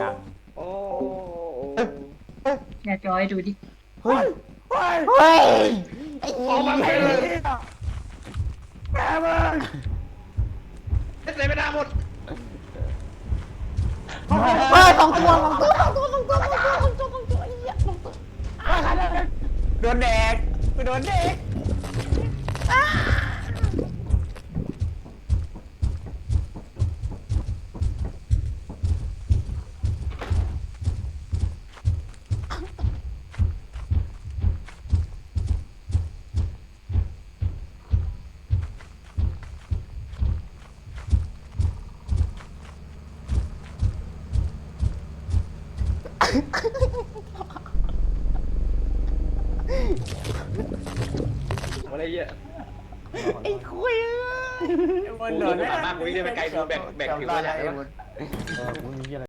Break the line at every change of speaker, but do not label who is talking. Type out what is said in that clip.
ยัง
โอ้
อย่าจอยดูดิ
เฮ้ย
เฮ้ย
เฮ้ย
ออกมาเลยแกมึงเล่นไม่ได้หมด
เฮ้ยสองตัวสองตัวสองตัวสองตัวสองตัวสองตัวสองตัวไอ้เหี้ยสองตัว
โดนแดกไปโดนแดกอะไรเงี้ย
ไอ้คุย
กูโดนมากกูวิ่งได้ไปไกลกูแบกแบกผิว
จำ
มา
ได้
จาก
ไอ้
แล้ว
บุญเออมึงมีอะไร